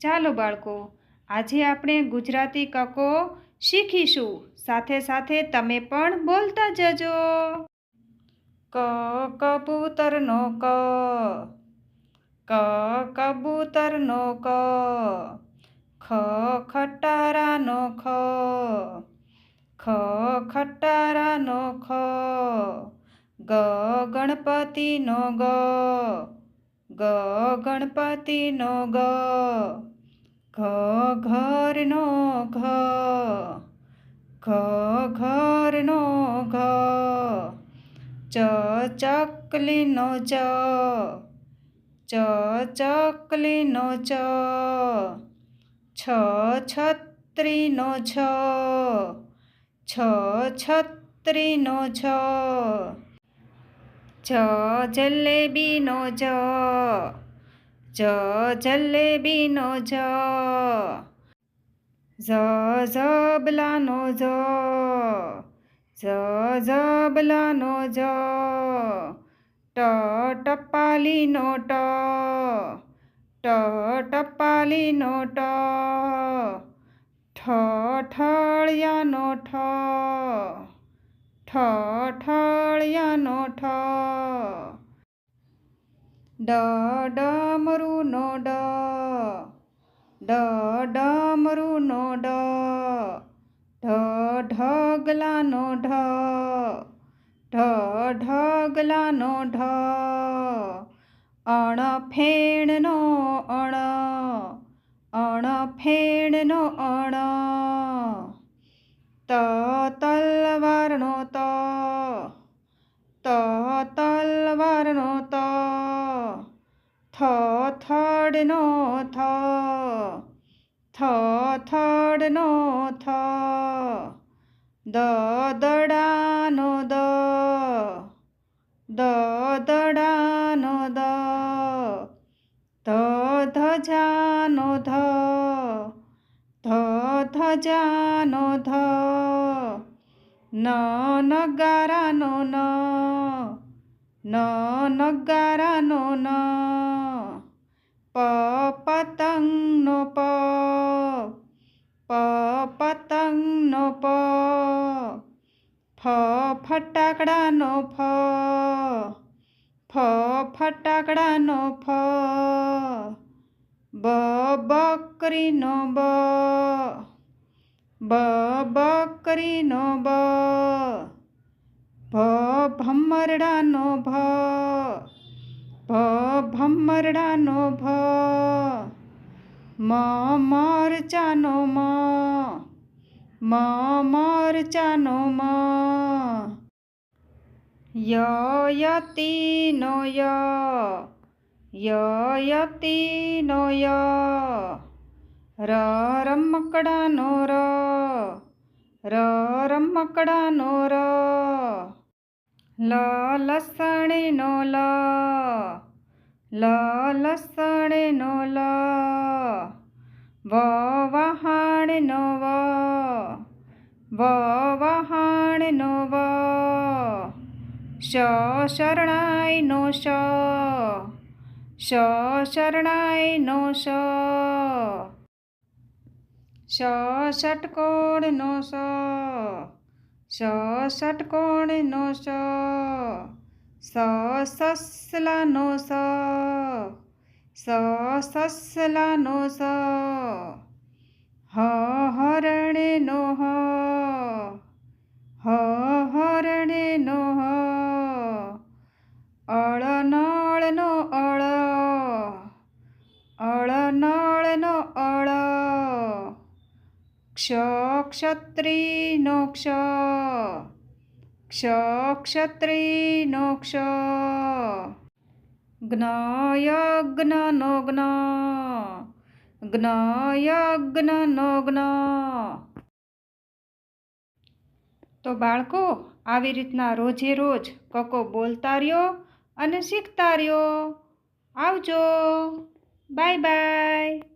ચાલો બાળકો, આજે આપણે ગુજરાતી કકો શીખીશું. સાથે સાથે તમે પણ બોલતા જજો. ક, કબૂતરનો ક. ક, કબૂતરનો ક. ખ, ખટારાનો ખ. ખ, ખટારાનો ખ. ગ, ગણપતિનો ગ. ગ ગણપતિનો ગ, ઘ ઘરનો ઘ ઘ ઘરનો ઘ, ચ ચકલીનો ચ ચ ચકલીનો ચ, છ છત્રીનો છ છ છત્રીનો છ. જ જલેબીનો જ. જ જલેબીનો જ. ઝ ઝબલાનો જ. ઝ ઝબલાનો જ. ટ ટપાલીનો ટ. ટ ટપાલીનો ટ. ઠ ઠળિયાનો ઠ. ઠ, ઠળિયાનો ઠ. ડ ડમરુનો ડ. ડ ડમરુનો ડ. ઢ, ઢગલાનો ઢ. ઢ, ઢગલાનો ઢ. અણ ફેણનો અણ. અણ ફેણનો અણ. ત તલવારનો ત. ત તલવારનો ત. થ થડનો થ. થ થડનો થ. દ દડાનો દ. દ દડાનો દ. ધ ધજાનો ધ. ध धजानो ध न नगारानो न न नगारानो न प पतङ नो प प पतङ नो प फ फटाकडा नो फ फ फटाकडा नो फ બ બકરીનો બ. બ બકરીનો બ. ભ, ભમરડાનો ભ. ભ, ભમરડાનો ભ. મ, મરચાનો મ. મ, મરચાનો મ. ય યતીનો ય. યતીનો ય. ર રમકડાનો ર. ર રમકડાનો ર. લ લસણીનો લ. લ લસણીનો લ. વ વહાણનો વ. વ વહાણનો વ. શ શરણાઈનો શ શ શરણાઈનો શ શ ષટકોણનો સ. શ ષટકોણનો સ. સ સસલાનો સ. સ સસલાનો સ. હ ક્ષ ક્ષત્રિનો ક્ષ ક્ષ ક્ષત્રિનો ક્ષ જ્ઞ યજ્ઞનો જ્ઞ જ્ઞ યજ્ઞનો જ્ઞ તો બાળકો, આવી રીતના રોજે રોજ કકો બોલતા રહ્યો અને શીખતા રહ્યો. આવજો. Bye bye.